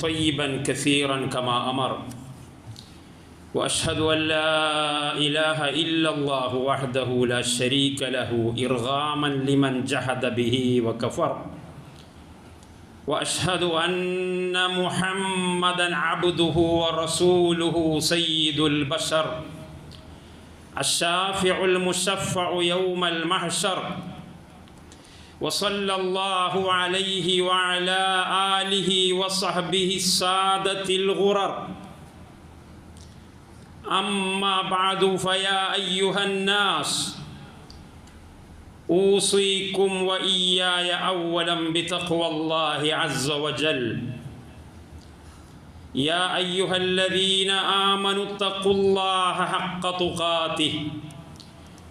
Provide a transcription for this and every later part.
طيبا كثيرا كما أمر. وأشهد أن لا إله إلا الله وحده لا شريك له ارغاما لمن جحد به وكفر. وأشهد أن محمدا عبده ورسوله سيد البشر الشافع المشفع يوم المحشر. وصلى الله عليه وعلى آله وصحبه السادة الغرر. أما بعد فيا أيها الناس أوصيكم وإياي أولا بتقوى الله عز وجل. يا أيها الذين آمنوا اتقوا الله حق تقاته.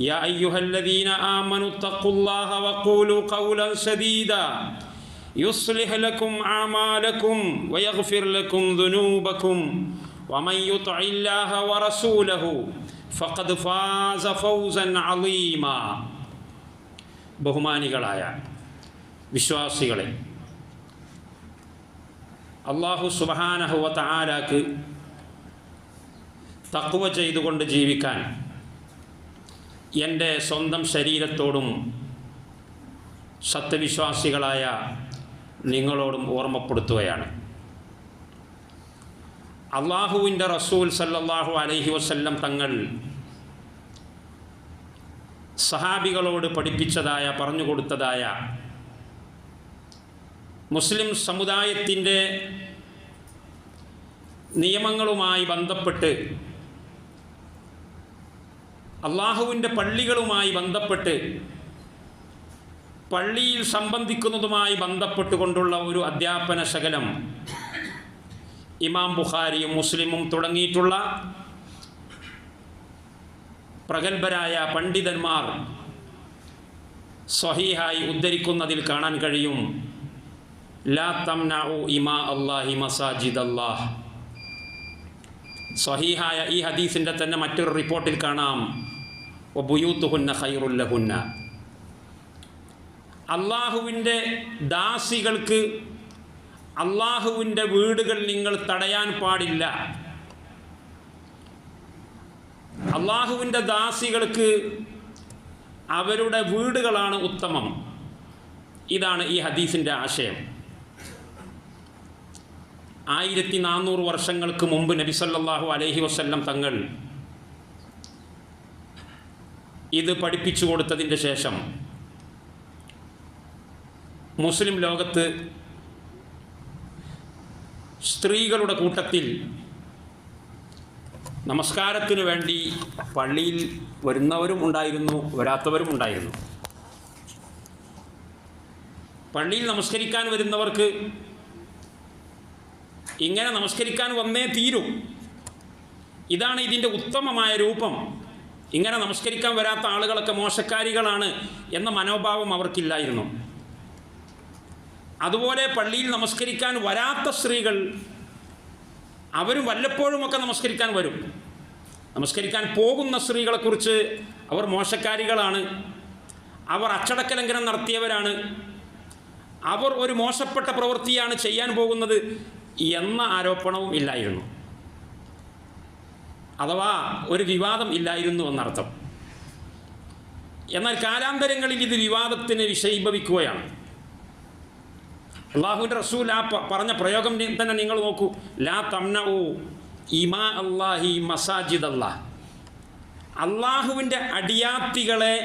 يا أيها الذين آمنوا اتقوا الله وقولوا قولا سديدا يصلح لكم أعمالكم ويغفر لكم ذنوبكم ومن يطع الله ورسوله فقد فاز فوزا عظيما ബഹുമാനികളായ വിശ്വാസികളെ അള്ളാഹു സുബഹാനഹുവ താലാക്ക് തക്കുവ ചെയ്തുകൊണ്ട് ജീവിക്കാൻ എന്റെ സ്വന്തം ശരീരത്തോടും സത്യവിശ്വാസികളായ നിങ്ങളോടും ഓർമ്മപ്പെടുത്തുകയാണ്. അള്ളാഹുവിന്റെ റസൂൽ സല്ലാഹു അലൈഹി വസല്ലം തങ്ങൾ സഹാബികളോട് പഠിപ്പിച്ചതായ പറഞ്ഞു കൊടുത്തതായ മുസ്ലിം സമുദായത്തിന്റെ നിയമങ്ങളുമായി ബന്ധപ്പെട്ട് അള്ളാഹുവിന്റെ പള്ളികളുമായി ബന്ധപ്പെട്ട് പള്ളിയിൽ സംബന്ധിക്കുന്നതുമായി ബന്ധപ്പെട്ടുകൊണ്ടുള്ള ഒരു അധ്യാപന ശകലം ഇമാം ബുഖാരിയും മുസ്ലിമും തുടങ്ങിയിട്ടുള്ള പ്രഗത്ഭരായ പണ്ഡിതന്മാർ സ്വഹീഹായി ഉദ്ധരിക്കുന്നതിൽ കാണാൻ കഴിയും. ലാ തംനഉ ഇമാ അല്ലാഹി മസാജിദ് അള്ളാഹ് സ്വഹീഹായ ഈ ഹദീസിന്റെ തന്നെ മറ്റൊരു റിപ്പോർട്ടിൽ കാണാം. ഒബുയൂത്തുഹുന്ന ഖൈറുല്ലഹുന്ന അള്ളാഹുവിന്റെ ദാസികൾക്ക് അള്ളാഹുവിന്റെ വീടുകൾ നിങ്ങൾ തടയാൻ പാടില്ല. അള്ളാഹുവിന്റെ ദാസികൾക്ക് അവരുടെ വീടുകളാണ് ഉത്തമം. ഇതാണ് ഈ ഹദീസിന്റെ ആശയം. ആയിരത്തി നാനൂറ് വർഷങ്ങൾക്ക് മുമ്പ് നബിസല്ലാഹു അലഹി വസ്ല്ലം തങ്ങൾ ഇത് പഠിപ്പിച്ചു കൊടുത്തതിന്റെ ശേഷം മുസ്ലിം ലോകത്ത് സ്ത്രീകളുടെ കൂട്ടത്തിൽ നമസ്കാരത്തിന് വേണ്ടി പള്ളിയിൽ വരുന്നവരും ഉണ്ടായിരുന്നു വരാത്തവരും ഉണ്ടായിരുന്നു. പള്ളിയിൽ നമസ്കരിക്കാൻ വരുന്നവർക്ക് ഇങ്ങനെ നമസ്കരിക്കാൻ വന്നേ തീരും. ഇതാണ് ഇതിന്റെ ഉത്തമമായ രൂപം. ഇങ്ങനെ നമസ്കരിക്കാൻ വരാത്ത ആളുകളൊക്കെ മോശക്കാരികളാണ് എന്ന മനോഭാവം അവർക്കില്ലായിരുന്നു. അതുപോലെ പള്ളിയിൽ നമസ്കരിക്കാൻ വരാത്ത സ്ത്രീകൾ അവരും വല്ലപ്പോഴുമൊക്കെ നമസ്കരിക്കാൻ വരും. നമസ്കരിക്കാൻ പോകുന്ന സ്ത്രീകളെക്കുറിച്ച് അവർ മോശക്കാരികളാണ്. അവർ അച്ചടക്ക ലംഘനം നടത്തിയവരാണ്. അവർ ഒരു മോശപ്പെട്ട പ്രവൃത്തിയാണ് ചെയ്യാൻ പോകുന്നത് എന്ന ആരോപണവും ഇല്ലായിരുന്നു. അഥവാ ഒരു വിവാദം ഇല്ലായിരുന്നു എന്നർത്ഥം. എന്നാൽ കാലാന്തരങ്ങളിൽ ഇത് വിവാദത്തിന് വിഷയീഭവിക്കുകയാണ്. അള്ളാഹുവിന്റെ റസൂൽ ആ പറഞ്ഞ പ്രയോഗം തന്നെ നിങ്ങൾ നോക്കൂ. ലാ തംന ഓ ഇമാ അള്ളാഹി മസാജിദ് അള്ളാഹ് അള്ളാഹുവിന്റെ അടിയാത്തികളെ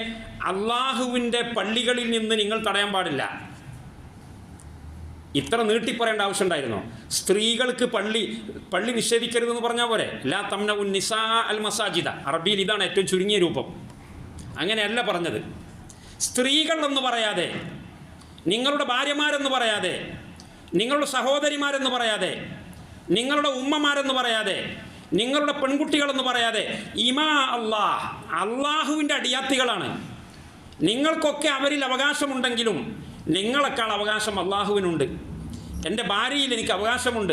അള്ളാഹുവിന്റെ പള്ളികളിൽ നിന്ന് നിങ്ങൾ തടയാൻ പാടില്ല. ഇത്ര നീട്ടിപ്പറയേണ്ട ആവശ്യമുണ്ടായിരുന്നോ? സ്ത്രീകൾക്ക് പള്ളി പള്ളി നിഷേധിക്കരുതെന്ന് പറഞ്ഞാൽ പോരെ? ലാ തമ്ന ഉൻ നിസാ അൽ മസാജിദ. അറബിയിൽ ഇതാണ് ഏറ്റവും ചുരുങ്ങിയ രൂപം. അങ്ങനെയല്ല പറഞ്ഞത്. സ്ത്രീകൾ എന്ന് പറയാതെ നിങ്ങളുടെ ഭാര്യമാരെന്ന് പറയാതെ നിങ്ങളുടെ സഹോദരിമാരെന്ന് പറയാതെ നിങ്ങളുടെ ഉമ്മമാരെന്ന് പറയാതെ നിങ്ങളുടെ പെൺകുട്ടികളെന്ന് പറയാതെ ഇമാ അള്ളാഹ് അള്ളാഹുവിന്റെ അടിയാത്തികളാണ്. നിങ്ങൾക്കൊക്കെ അവരിൽ അവകാശമുണ്ടെങ്കിലും നിങ്ങളെക്കാൾ അവകാശം അള്ളാഹുവിനുണ്ട്. എന്റെ ഭാര്യയിൽ എനിക്ക് അവകാശമുണ്ട്.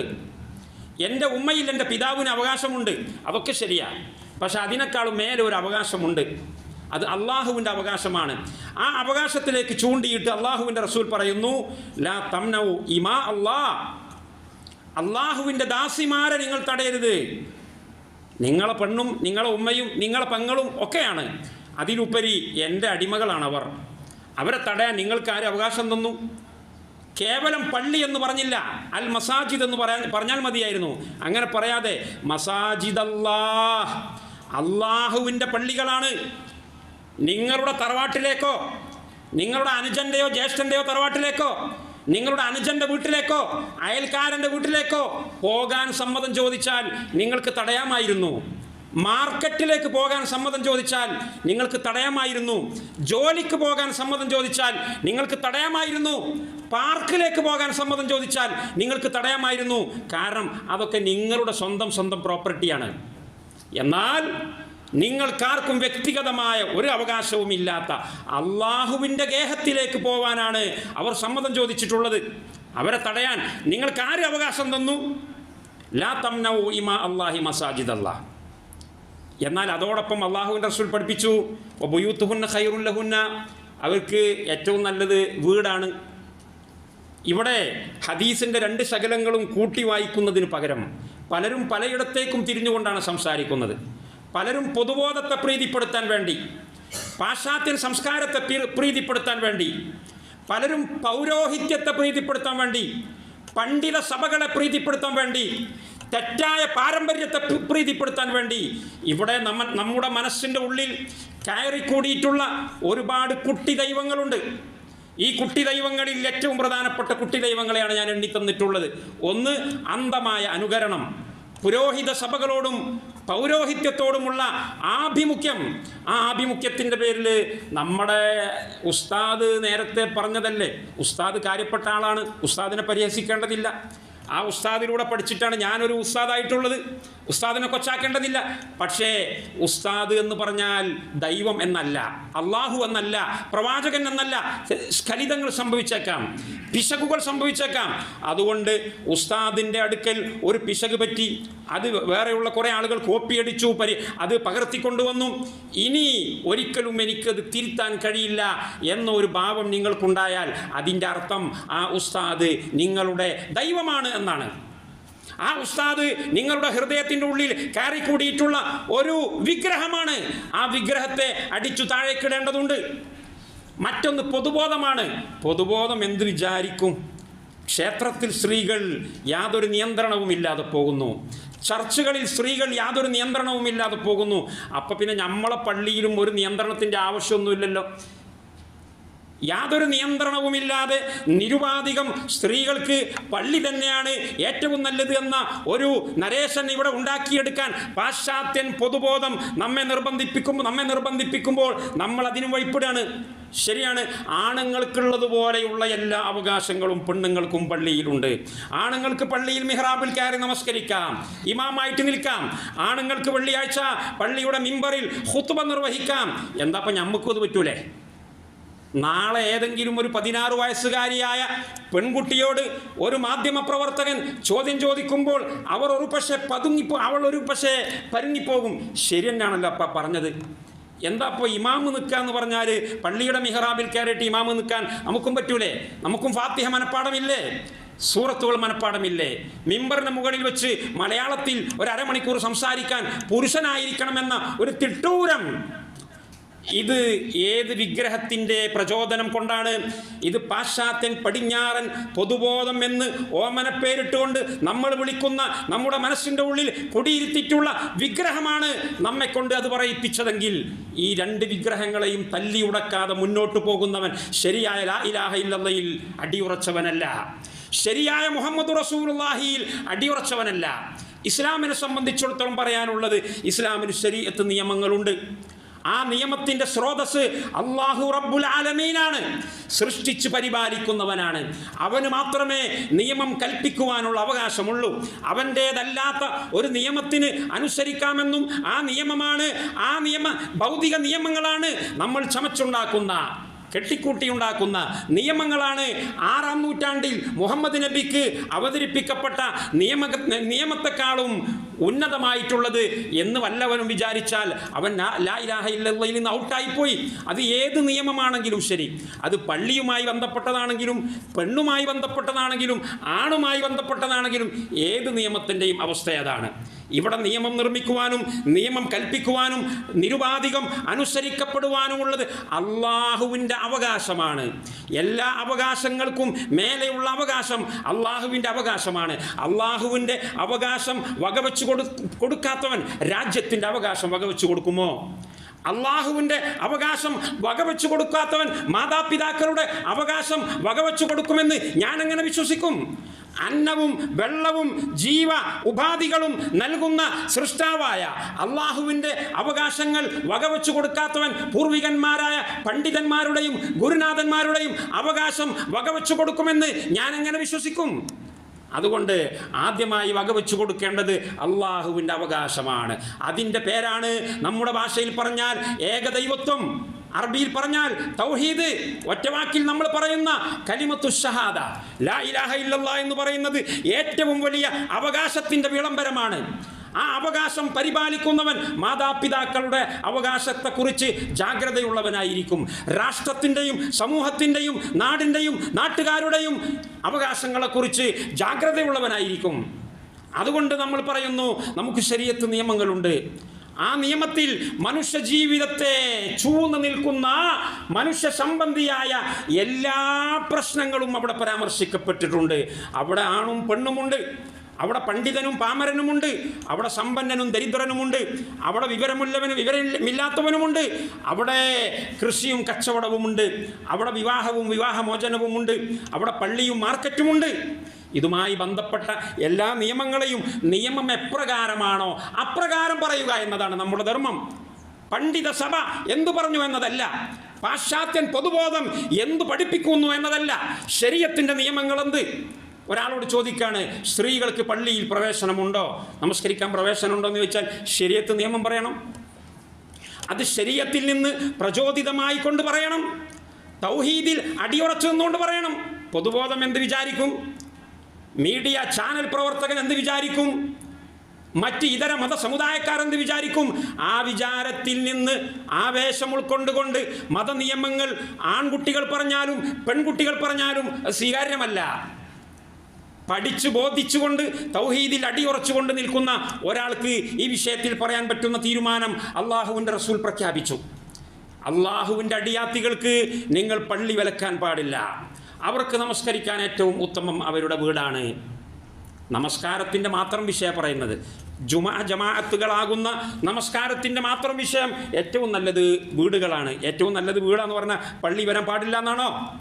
എന്റെ ഉമ്മയിൽ എന്റെ പിതാവിന് അവകാശമുണ്ട്. അതൊക്കെ ശരിയാ. പക്ഷെ അതിനേക്കാളും മേലെ ഒരു അവകാശമുണ്ട്. അത് അള്ളാഹുവിന്റെ അവകാശമാണ്. ആ അവകാശത്തിലേക്ക് ചൂണ്ടിയിട്ട് അള്ളാഹുവിന്റെ റസൂൽ പറയുന്നു ലാ തംനൗ ഇമാ അള്ളാ. അള്ളാഹുവിന്റെ ദാസിമാരെ നിങ്ങൾ തടയരുത്. നിങ്ങളെ പെണ്ണും നിങ്ങളെ ഉമ്മയും നിങ്ങളെ പെങ്ങളും ഒക്കെയാണ്. അതിലുപരി എന്റെ അടിമകളാണ് അവർ അവരെ തടയാൻ നിങ്ങൾക്ക് ആര് അവകാശം തന്നു? കേവലം പള്ളി എന്ന് പറഞ്ഞില്ല. അൽ മസാജിദ് എന്ന് പറയാൻ പറഞ്ഞാൽ മതിയായിരുന്നു. അങ്ങനെ പറയാതെ മസാജിദ് അല്ലാഹ് അള്ളാഹുവിന്റെ പള്ളികളാണ്. നിങ്ങളുടെ തറവാട്ടിലേക്കോ നിങ്ങളുടെ അനുജന്റെയോ ജ്യേഷ്ഠന്റെയോ തറവാട്ടിലേക്കോ നിങ്ങളുടെ അനുജന്റെ വീട്ടിലേക്കോ അയൽക്കാരന്റെ വീട്ടിലേക്കോ പോകാൻ സമ്മതം ചോദിച്ചാൽ നിങ്ങൾക്ക് തടയാമായിരുന്നു. മാർക്കറ്റിലേക്ക് പോകാൻ സമ്മതം ചോദിച്ചാൽ നിങ്ങൾക്ക് തടയാമായിരുന്നു. ജോലിക്ക് പോകാൻ സമ്മതം ചോദിച്ചാൽ നിങ്ങൾക്ക് തടയാമായിരുന്നു. പാർക്കിലേക്ക് പോകാൻ സമ്മതം ചോദിച്ചാൽ നിങ്ങൾക്ക് തടയാമായിരുന്നു. കാരണം അതൊക്കെ നിങ്ങളുടെ സ്വന്തം സ്വന്തം പ്രോപ്പർട്ടിയാണ്. എന്നാൽ നിങ്ങൾക്കാർക്കും വ്യക്തിഗതമായ ഒരു അവകാശവും ഇല്ലാത്ത അള്ളാഹുവിന്റെ ഗേഹത്തിലേക്ക് പോവാനാണ് അവർ സമ്മതം ചോദിച്ചിട്ടുള്ളത്. അവരെ തടയാൻ നിങ്ങൾക്ക് ആര് അവകാശം തന്നു? ലാ തമ്നൌ ഇമാ അള്ളാഹി മസാജിദ് അല്ലാഹ്. എന്നാൽ അതോടൊപ്പം അള്ളാഹുവിന്റെ റസൂൽ പഠിപ്പിച്ചു ബുയൂത്തുഹുന്ന ഖൈറുല്ലഹുന്ന അവർക്ക് ഏറ്റവും നല്ലത് വീടാണ്. ഇവിടെ ഹദീസിന്റെ രണ്ട് ശകലങ്ങളും കൂട്ടി വായിക്കുന്നതിന് പകരം പലരും പലയിടത്തേക്കും തിരിഞ്ഞുകൊണ്ടാണ് സംസാരിക്കുന്നത്. പലരും പൊതുബോധത്തെ പ്രീതിപ്പെടുത്താൻ വേണ്ടി പാശ്ചാത്യ സംസ്കാരത്തെ പ്രീതിപ്പെടുത്താൻ വേണ്ടി പലരും പൗരോഹിത്യത്തെ പ്രീതിപ്പെടുത്താൻ വേണ്ടി പണ്ഡിത സഭകളെ പ്രീതിപ്പെടുത്താൻ വേണ്ടി തെറ്റായ പാരമ്പര്യത്തെ പ്രീ- പ്രീതിപ്പെടുത്താൻ വേണ്ടി ഇവിടെ നമ്മ നമ്മുടെ മനസ്സിന്റെ ഉള്ളിൽ കയറിക്കൂടിയിട്ടുള്ള ഒരുപാട് കുട്ടി ദൈവങ്ങളുണ്ട്. ഈ കുട്ടി ദൈവങ്ങളിൽ ഏറ്റവും പ്രധാനപ്പെട്ട കുട്ടി ദൈവങ്ങളെയാണ് ഞാൻ എണ്ണിത്തന്നിട്ടുള്ളത്. ഒന്ന് അന്ധമായ അനുകരണം. പുരോഹിത സഭകളോടും പൗരോഹിത്യത്തോടുമുള്ള ആഭിമുഖ്യം. ആ ആഭിമുഖ്യത്തിന്റെ പേരിൽ നമ്മുടെ ഉസ്താദ് നേരത്തെ പറഞ്ഞതല്ലേ? ഉസ്താദ് കാര്യപ്പെട്ട ആളാണ്. ഉസ്താദിനെ പരിഹസിക്കേണ്ടതില്ല. ആ ഉസ്താദിലൂടെ പഠിച്ചിട്ടാണ് ഞാനൊരു ഉസ്താദായിട്ടുള്ളത്. ഉസ്താദിനെ കൊച്ചാക്കേണ്ടതില്ല. പക്ഷേ ഉസ്താദ് എന്ന് പറഞ്ഞാൽ ദൈവം എന്നല്ല അള്ളാഹു എന്നല്ല പ്രവാചകൻ എന്നല്ല സ്ഖലിതങ്ങൾ സംഭവിച്ചേക്കാം പിശകുകൾ സംഭവിച്ചേക്കാം. അതുകൊണ്ട് ഉസ്താദിന്റെ അടുക്കൽ ഒരു പിശക് പറ്റി അത് വേറെയുള്ള കുറേ ആളുകൾ കോപ്പിയടിച്ചു പരി അത് പകർത്തിക്കൊണ്ടുവന്നു. ഇനി ഒരിക്കലും എനിക്കത് തിരുത്താൻ കഴിയില്ല എന്നൊരു ഭാവം നിങ്ങൾക്കുണ്ടായാൽ അതിന്റെ അർത്ഥം ആ ഉസ്താദ് നിങ്ങളുടെ ദൈവമാണ് എന്നാണ്. ആ ഉസ്താദ് നിങ്ങളുടെ ഹൃദയത്തിന്റെ ഉള്ളിൽ കയറിക്കൂടിയിട്ടുള്ള ഒരു വിഗ്രഹമാണ്. ആ വിഗ്രഹത്തെ അടിച്ചു താഴേക്കിടേണ്ടതുണ്ട്. മറ്റൊന്ന് പൊതുബോധമാണ്. പൊതുബോധം എന്ത് വിചാരിക്കും? ക്ഷേത്രത്തിൽ സ്ത്രീകൾ യാതൊരു നിയന്ത്രണവും ഇല്ലാതെ പോകുന്നു. ചർച്ചുകളിൽ സ്ത്രീകൾ യാതൊരു നിയന്ത്രണവും ഇല്ലാതെ പോകുന്നു. അപ്പം പിന്നെ നമ്മളെ പള്ളിയിലും ഒരു നിയന്ത്രണത്തിന്റെ ആവശ്യമൊന്നുമില്ലല്ലോ. യാതൊരു നിയന്ത്രണവുമില്ലാതെ നിരുപാധികം സ്ത്രീകൾക്ക് പള്ളി തന്നെയാണ് ഏറ്റവും നല്ലത് എന്ന ഒരു നരേശൻ ഇവിടെ ഉണ്ടാക്കിയെടുക്കാൻ പാശ്ചാത്യൻ പൊതുബോധം നമ്മെ നിർബന്ധിപ്പിക്കുമ്പോൾ നമ്മെ നിർബന്ധിപ്പിക്കുമ്പോൾ നമ്മൾ അതിനും വഴിപ്പെടുകയാണ് ശരിയാണ് ആണുങ്ങൾക്കുള്ളതുപോലെയുള്ള എല്ലാ അവകാശങ്ങളും പെണ്ണുങ്ങൾക്കും പള്ളിയിലുണ്ട്. ആണുങ്ങൾക്ക് പള്ളിയിൽ മിഹ്റാബിൽ കയറി നമസ്കരിക്കാം ഇമാമായിട്ട് നിൽക്കാം. ആണുങ്ങൾക്ക് വെള്ളിയാഴ്ച പള്ളിയുടെ മിമ്പറിൽ ഹുത്തുബ നിർവഹിക്കാം. എന്താ അപ്പം ഞമ്മക്കും അത് പറ്റൂലേ? നാളെ ഏതെങ്കിലും ഒരു പതിനാറ് വയസ്സുകാരിയായ പെൺകുട്ടിയോട് ഒരു മാധ്യമ പ്രവർത്തകൻ ചോദ്യം ചോദിക്കുമ്പോൾ അവർ ഒരു പക്ഷേ പതുങ്ങിപ്പോ അവൾ ഒരു പക്ഷേ പരുങ്ങിപ്പോകും. ശരി തന്നെയാണല്ലോ അപ്പ പറഞ്ഞത്. എന്താ ഇപ്പോൾ ഇമാമ് നിൽക്കുക എന്ന് പറഞ്ഞാൽ പള്ളിയുടെ മിഹ്റാബിൽ കയറിയിട്ട് ഇമാമ് നിൽക്കാൻ നമുക്കും പറ്റൂലേ? നമുക്കും ഫാത്തിഹ മനപ്പാടമില്ലേ? സൂറത്തുകൾ മനപ്പാടമില്ലേ? മിമ്പറിന് മുകളിൽ വെച്ച് മലയാളത്തിൽ ഒരു അരമണിക്കൂർ സംസാരിക്കാൻ പുരുഷനായിരിക്കണമെന്ന ഒരു തിട്ടൂരം ഇത് ഏത് വിഗ്രഹത്തിന്റെ പ്രചോദനം കൊണ്ടാണ്? ഇത് പാശ്ചാത്യൻ പടിഞ്ഞാറൻ പൊതുബോധം എന്ന് ഓമന പേരിട്ടുകൊണ്ട് നമ്മൾ വിളിക്കുന്ന നമ്മുടെ മനസ്സിന്റെ ഉള്ളിൽ കുടിയിരുത്തിയിട്ടുള്ള വിഗ്രഹമാണ് നമ്മെ കൊണ്ട് അത് പറയിപ്പിച്ചതെങ്കിൽ ഈ രണ്ട് വിഗ്രഹങ്ങളെയും തല്ലി ഉടക്കാതെ മുന്നോട്ട് പോകുന്നവൻ ശരിയായ ലാ ഇലാഹ അടിയുറച്ചവനല്ല. ശരിയായ മുഹമ്മദ് റസൂലുള്ളാഹിയിൽ അടിയുറച്ചവനല്ല. ഇസ്ലാമിനെ സംബന്ധിച്ചിടത്തോളം പറയാനുള്ളത് ഇസ്ലാമിന് ശരീഅത്ത് നിയമങ്ങളുണ്ട്. ആ നിയമത്തിന്റെ സ്രോതസ് അള്ളാഹു റബ്ബുൽ ആലമീനാണ്. സൃഷ്ടിച്ച് പരിപാലിക്കുന്നവനാണ്. അവന് മാത്രമേ നിയമം കൽപ്പിക്കുവാനുള്ള അവകാശമുള്ളൂ. അവന്റേതല്ലാത്ത ഒരു നിയമത്തിന് അനുസരിക്കാമെന്നും ആ നിയമമാണ് ആ നിയമ ഭൗതിക നിയമങ്ങളാണ് നമ്മൾ ചമച്ചുണ്ടാക്കുന്ന കെട്ടിക്കൂട്ടിയുണ്ടാക്കുന്ന നിയമങ്ങളാണ്. ആറാം നൂറ്റാണ്ടിൽ മുഹമ്മദ് നബിക്ക് അവതരിപ്പിക്കപ്പെട്ട നിയമ നിയമത്തെക്കാളും ഉന്നതമായിട്ടുള്ളത് എന്ന് വല്ലവനും വിചാരിച്ചാൽ അവൻ ലാ- ഇലാഹ നിന്ന് ഔട്ടായിപ്പോയി. അത് ഏത് നിയമമാണെങ്കിലും ശരി. അത് പള്ളിയുമായി ബന്ധപ്പെട്ടതാണെങ്കിലും പെണ്ണുമായി ബന്ധപ്പെട്ടതാണെങ്കിലും ആണുമായി ബന്ധപ്പെട്ടതാണെങ്കിലും ഏത് നിയമത്തിന്റെയും അവസ്ഥ അതാണ്. ഇവിടെ നിയമം നിർമ്മിക്കുവാനും നിയമം കൽപ്പിക്കുവാനും നിരുപാധികം അനുസരിക്കപ്പെടുവാനുമുള്ളത് അള്ളാഹുവിന്റെ അവകാശമാണ്. എല്ലാ അവകാശങ്ങൾക്കും മേലെയുള്ള അവകാശം അള്ളാഹുവിന്റെ അവകാശമാണ്. അള്ളാഹുവിന്റെ അവകാശം വകവെച്ച് കൊടു കൊടുക്കാത്തവൻ രാജ്യത്തിന്റെ അവകാശം വകവെച്ച് കൊടുക്കുമോ? അള്ളാഹുവിന്റെ അവകാശം വകവെച്ചു കൊടുക്കാത്തവൻ മാതാപിതാക്കളുടെ അവകാശം വകവെച്ചു കൊടുക്കുമെന്ന് ഞാൻ എങ്ങനെ വിശ്വസിക്കും? അന്നവും വെള്ളവും ജീവ ഉപാധികളും നൽകുന്ന സൃഷ്ടാവായ അള്ളാഹുവിന്റെ അവകാശങ്ങൾ വകവെച്ചു കൊടുക്കാത്തവൻ പൂർവികന്മാരായ പണ്ഡിതന്മാരുടെയും ഗുരുനാഥന്മാരുടെയും അവകാശം വകവെച്ചു കൊടുക്കുമെന്ന് ഞാൻ എങ്ങനെ വിശ്വസിക്കും? അതുകൊണ്ട് ആദ്യമായി വകവെച്ചു കൊടുക്കേണ്ടത് അള്ളാഹുവിന്റെ അവകാശമാണ്. അതിന്റെ പേരാണ് നമ്മുടെ ഭാഷയിൽ പറഞ്ഞാൽ ഏകദൈവത്വം. അറബിയിൽ പറഞ്ഞാൽ തൗഹീദ്. ഒറ്റവാക്കിൽ നമ്മൾ പറയുന്ന കലിമത്തു ഷഹാദ ലാ ഇലാഹ ഇല്ലല്ലാ എന്ന് പറയുന്നത് ഏറ്റവും വലിയ അവകാശത്തിന്റെ വിളംബരമാണ്. ആ അവകാശം പരിപാലിക്കുന്നവൻ മാതാപിതാക്കളുടെ അവകാശത്തെക്കുറിച്ച് ജാഗ്രതയുള്ളവനായിരിക്കും. രാഷ്ട്രത്തിന്റെയും സമൂഹത്തിന്റെയും നാടിന്റെയും നാട്ടുകാരുടെയും അവകാശങ്ങളെക്കുറിച്ച് ജാഗ്രതയുള്ളവനായിരിക്കും. അതുകൊണ്ട് നമ്മൾ പറയുന്നു നമുക്ക് ശരീരത്ത് നിയമങ്ങളുണ്ട്. ആ നിയമത്തിൽ മനുഷ്യ ജീവിതത്തെ ചൂന്ന് നിൽക്കുന്ന മനുഷ്യ സംബന്ധിയായ എല്ലാ പ്രശ്നങ്ങളും അവിടെ പരാമർശിക്കപ്പെട്ടിട്ടുണ്ട്. അവിടെ ആണും പെണ്ണുമുണ്ട്. അവിടെ പണ്ഡിതനും പാമരനുമുണ്ട് അവിടെ സമ്പന്നനും ദരിദ്രനുമുണ്ട് അവിടെ വിവരമുള്ളവനും വിവരമില്ലാത്തവനുമുണ്ട് അവിടെ കൃഷിയും കച്ചവടവുമുണ്ട് അവിടെ വിവാഹവും വിവാഹമോചനവുമുണ്ട് അവിടെ പള്ളിയും മാർക്കറ്റുമുണ്ട്. ഇതുമായി ബന്ധപ്പെട്ട എല്ലാ നിയമങ്ങളെയും നിയമം എപ്രകാരമാണോ അപ്രകാരം പറയുക എന്നതാണ് നമ്മുടെ ധർമ്മം. പണ്ഡിത സഭ എന്തു പറഞ്ഞു എന്നതല്ല പാശ്ചാത്യൻ പൊതുബോധം എന്തു പഠിപ്പിക്കുന്നു എന്നതല്ല ശരീരത്തിന്റെ നിയമങ്ങൾ എന്ത് ഒരാളോട് ചോദിക്കാണ് സ്ത്രീകൾക്ക് പള്ളിയിൽ പ്രവേശനമുണ്ടോ? നമസ്കരിക്കാൻ പ്രവേശനമുണ്ടോ എന്ന് ചോദിച്ചാൽ ശരീരത്ത് നിയമം പറയണം. അത് ശരീരത്തിൽ നിന്ന് പ്രചോദിതമായി കൊണ്ട് പറയണം. തൗഹീദിൽ അടിയുറച്ചു നിന്നുകൊണ്ട് പറയണം. പൊതുബോധം എന്ത് വിചാരിക്കും? മീഡിയ ചാനൽ പ്രവർത്തകൻ എന്ത് വിചാരിക്കും? മറ്റ് ഇതര മത സമുദായക്കാർ എന്ത് വിചാരിക്കും? ആ വിചാരത്തിൽ നിന്ന് ആവേശം ഉൾക്കൊണ്ടുകൊണ്ട് മതനിയമങ്ങൾ ആൺകുട്ടികൾ പറഞ്ഞാലും പെൺകുട്ടികൾ പറഞ്ഞാലും സ്വീകാര്യമല്ല. പഠിച്ചു ബോധിച്ചുകൊണ്ട് തൗഹീദിൽ അടിയുറച്ചുകൊണ്ട് നിൽക്കുന്ന ഒരാൾക്ക് ഈ വിഷയത്തിൽ പറയാൻ പറ്റുന്ന തീരുമാനം അള്ളാഹുവിന്റെ റസൂൽ പ്രഖ്യാപിച്ചു. അള്ളാഹുവിന്റെ അടിയാത്തികൾക്ക് നിങ്ങൾ പള്ളി വിലക്കാൻ പാടില്ല. അവർക്ക് നമസ്കരിക്കാൻ ഏറ്റവും ഉത്തമം അവരുടെ വീടാണ്. നമസ്കാരത്തിന്റെ മാത്രം വിഷയം പറയുന്നത്. ജുമാ ജമാഅത്തുകളാകുന്ന നമസ്കാരത്തിന്റെ മാത്രം വിഷയം ഏറ്റവും നല്ലത് വീടുകളാണ്. ഏറ്റവും നല്ലത് വീടാന്ന് പറഞ്ഞാൽ പള്ളി വരാൻ പാടില്ല എന്നാണോ?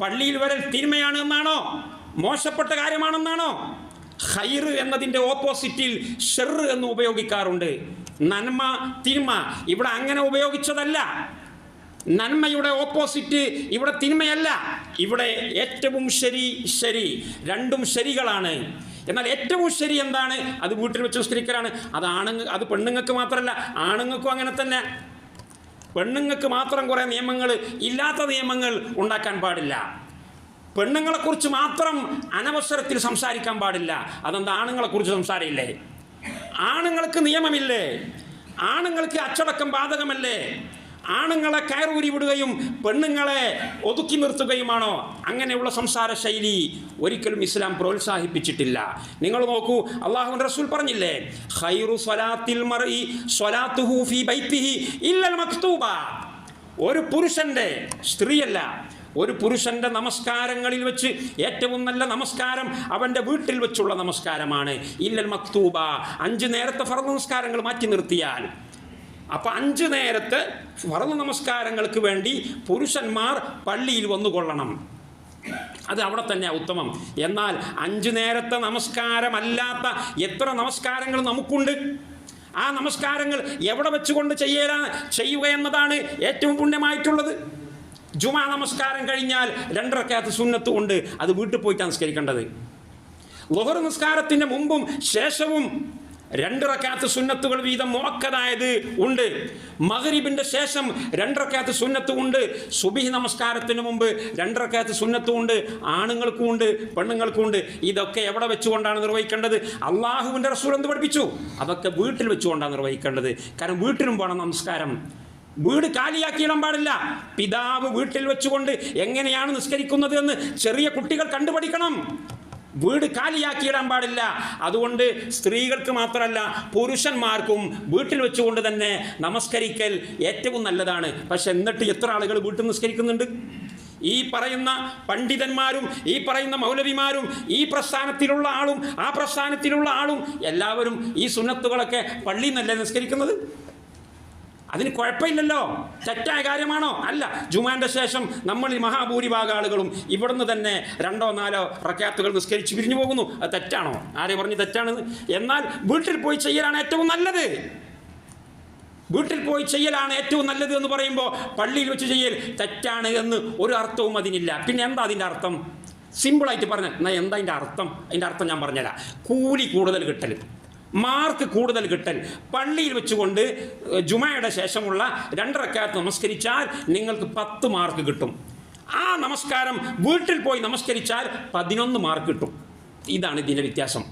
പള്ളിയിൽ വരൽ തിന്മയാണ് എന്നാണോ? മോശപ്പെട്ട കാര്യമാണെന്നാണോ? ഹൈർ എന്നതിന്റെ ഓപ്പോസിറ്റിൽ ഷെർ എന്ന് ഉപയോഗിക്കാറുണ്ട്. നന്മ തിന്മ ഇവിടെ അങ്ങനെ ഉപയോഗിച്ചതല്ല. നന്മയുടെ ഓപ്പോസിറ്റ് ഇവിടെ തിന്മയല്ല. ഇവിടെ ഏറ്റവും ശരി ശരി രണ്ടും ശരികളാണ്. എന്നാൽ ഏറ്റവും ശരി എന്താണ്? അത് വീട്ടിൽ വെച്ച് നിസ്കരിക്കലാണ് അത് ആണുങ്ങ അത് പെണ്ണുങ്ങൾക്ക് മാത്രമല്ല ആണുങ്ങൾക്കും അങ്ങനെ തന്നെ. പെണ്ണുങ്ങൾക്ക് മാത്രം കുറേ നിയമങ്ങൾ ഇല്ലാത്ത നിയമങ്ങൾ ഉണ്ടാക്കാൻ പാടില്ല. പെണ്ണുങ്ങളെക്കുറിച്ച് മാത്രം അനവസരത്തിൽ സംസാരിക്കാൻ പാടില്ല. അതെന്താ? ആണുങ്ങളെക്കുറിച്ച് സംസാരമില്ലേ ആണുങ്ങൾക്ക് നിയമമില്ലേ? ആണുങ്ങൾക്ക് അച്ചടക്കം ബാധകമല്ലേ? ആണുങ്ങളെ കയറൂരി വിടുകയും പെണ്ണുങ്ങളെ ഒതുക്കി നിർത്തുകയുമാണോ? അങ്ങനെയുള്ള സംസാര ശൈലി ഒരിക്കലും ഇസ്ലാം പ്രോത്സാഹിപ്പിച്ചിട്ടില്ല. നിങ്ങൾ നോക്കൂ അള്ളാഹു റസൂൽ പറഞ്ഞില്ലേ ഖൈറു സ്വലാത്തിൽ ബൈത്തിഹി മക്തൂബ. ഒരു പുരുഷന്റെ സ്ത്രീയല്ല ഒരു പുരുഷന്റെ നമസ്കാരങ്ങളിൽ വെച്ച് ഏറ്റവും നല്ല നമസ്കാരം അവന്റെ വീട്ടിൽ വെച്ചുള്ള നമസ്കാരമാണ്. ഇല്ലൽ മക്തൂബ. അഞ്ച് നേരത്തെ ഫറദ് നമസ്കാരങ്ങൾ മാറ്റി നിർത്തിയാൽ. അപ്പം അഞ്ച് നേരത്തെ ഫറദ് നമസ്കാരങ്ങൾക്ക് വേണ്ടി പുരുഷന്മാർ പള്ളിയിൽ വന്നുകൊള്ളണം അത് അവിടെ തന്നെ ഉത്തമം. എന്നാൽ അഞ്ചു നേരത്തെ നമസ്കാരമല്ലാത്ത എത്ര നമസ്കാരങ്ങൾ നമുക്കുണ്ട്? ആ നമസ്കാരങ്ങൾ എവിടെ വെച്ചുകൊണ്ട് ചെയ്യലാ ചെയ്യുക എന്നതാണ് ഏറ്റവും പുണ്യമായിട്ടുള്ളത്. ജുമാ നമസ്കാരം കഴിഞ്ഞാൽ രണ്ടരക്കകത്ത് സുന്നത്ത് ഉണ്ട്. അത് വീട്ടിൽ പോയിട്ടാണ് നമസ്കരിക്കേണ്ടത് ലൊഹർ നിസ്കാരത്തിന്റെ മുമ്പും ശേഷവും രണ്ടറക്കാത്ത് സുന്നത്തുകൾ വീതം മുറക്കതായത് ഉണ്ട്. മഹരീബിന്റെ ശേഷം രണ്ട് സുന്നത്തും ഉണ്ട്. സുബിഹി നമസ്കാരത്തിന് മുമ്പ് രണ്ട് റക്കാത്ത് സുന്നത്തും ഉണ്ട്. ആണുങ്ങൾക്കും ഉണ്ട് പെണ്ണുങ്ങൾക്കും ഉണ്ട്. ഇതൊക്കെ എവിടെ വെച്ചുകൊണ്ടാണ് നിർവഹിക്കേണ്ടത്? അള്ളാഹുവിന്റെ റസൂൽ എന്ത് പഠിപ്പിച്ചു? അതൊക്കെ വീട്ടിൽ വെച്ചുകൊണ്ടാണ് നിർവഹിക്കേണ്ടത്. കാരണം വീട്ടിലും പോകണം നമസ്കാരം. വീട് കാലിയാക്കിയിടാൻ പാടില്ല. പിതാവ് വീട്ടിൽ വെച്ചുകൊണ്ട് എങ്ങനെയാണ് നിസ്കരിക്കുന്നത് എന്ന് ചെറിയ കുട്ടികൾ കണ്ടുപഠിക്കണം. വീട് കാലിയാക്കിയിടാൻ പാടില്ല. അതുകൊണ്ട് സ്ത്രീകൾക്ക് മാത്രമല്ല പുരുഷന്മാർക്കും വീട്ടിൽ വെച്ചുകൊണ്ട് തന്നെ നമസ്കരിക്കൽ ഏറ്റവും നല്ലതാണ്. പക്ഷെ എന്നിട്ട് എത്ര ആളുകൾ വീട്ടിൽ നിസ്കരിക്കുന്നുണ്ട്? ഈ പറയുന്ന പണ്ഡിതന്മാരും ഈ പറയുന്ന മൗലവിമാരും ഈ പ്രസ്ഥാനത്തിലുള്ള ആളും ആ പ്രസ്ഥാനത്തിലുള്ള ആളും എല്ലാവരും ഈ സുന്നത്തുകളൊക്കെ പള്ളിയിൽ നിന്നല്ലേ നിസ്കരിക്കുന്നത്? അതിന് കുഴപ്പമില്ലല്ലോ. തെറ്റായ കാര്യമാണോ? അല്ല. ജുമാന്റെ ശേഷം നമ്മൾ ഈ മഹാഭൂരിഭാഗം ആളുകളും ഇവിടുന്ന് തന്നെ രണ്ടോ നാലോ റക്കാത്തുകൾ നിസ്കരിച്ച് പിരിഞ്ഞു പോകുന്നു. അത് തെറ്റാണോ? ആരെ പറഞ്ഞ് തെറ്റാണെന്ന് എന്നാൽ വീട്ടിൽ പോയി ചെയ്യലാണ് ഏറ്റവും നല്ലത്. വീട്ടിൽ പോയി ചെയ്യലാണ് ഏറ്റവും നല്ലത് എന്ന് പറയുമ്പോൾ പള്ളിയിൽ വെച്ച് ചെയ്യൽ തെറ്റാണ് എന്ന് ഒരു അർത്ഥവും അതിനില്ല. പിന്നെ എന്താ അതിന്റെ അർത്ഥം? സിമ്പിളായിട്ട് പറഞ്ഞ എന്നാൽ എന്താ അതിന്റെ അർത്ഥം? അതിന്റെ അർത്ഥം ഞാൻ പറഞ്ഞുതരാം. കൂലി കൂടുതൽ കിട്ടൽ മാർക്ക് കൂടുതൽ കിട്ടൽ. പള്ളിയിൽ വെച്ചുകൊണ്ട് ജുമയുടെ ശേഷമുള്ള രണ്ടരക്കാലത്ത് നമസ്കരിച്ചാൽ നിങ്ങൾക്ക് പത്ത് മാർക്ക് കിട്ടും. ആ നമസ്കാരം വീട്ടിൽ പോയി നമസ്കരിച്ചാൽ പതിനൊന്ന് മാർക്ക് കിട്ടും. ഇതാണ് ഇതിന്റെ വ്യത്യാസം.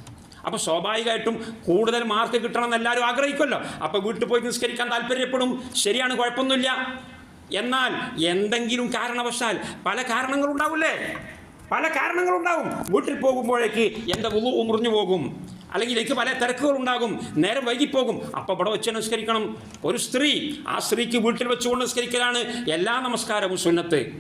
അപ്പോൾ സ്വാഭാവികമായിട്ടും കൂടുതൽ മാർക്ക് കിട്ടണമെന്ന് എല്ലാവരും ആഗ്രഹിക്കുമല്ലോ. അപ്പോൾ വീട്ടിൽ പോയി നിസ്കരിക്കാൻ താല്പര്യപ്പെടും. ശരിയാണ് കുഴപ്പമൊന്നുമില്ല. എന്നാൽ എന്തെങ്കിലും കാരണവശാൽ പല കാരണങ്ങളുണ്ടാവില്ലേ പല കാരണങ്ങളുണ്ടാവും. വീട്ടിൽ പോകുമ്പോഴേക്ക് എന്റെ ഉളു മുറിഞ്ഞു പോകും. അല്ലെങ്കിൽ എനിക്ക് പല തിരക്കുകളുണ്ടാകും. നേരം വൈകിപ്പോകും. അപ്പോൾ ഇവിടെ വെച്ച് നമസ്കരിക്കണം ഒരു സ്ത്രീ ആ സ്ത്രീക്ക് വീട്ടിൽ വെച്ചുകൊണ്ട് നമസ്കരിക്കലാണ് എല്ലാ നമസ്കാരവും സുന്നത്ത്.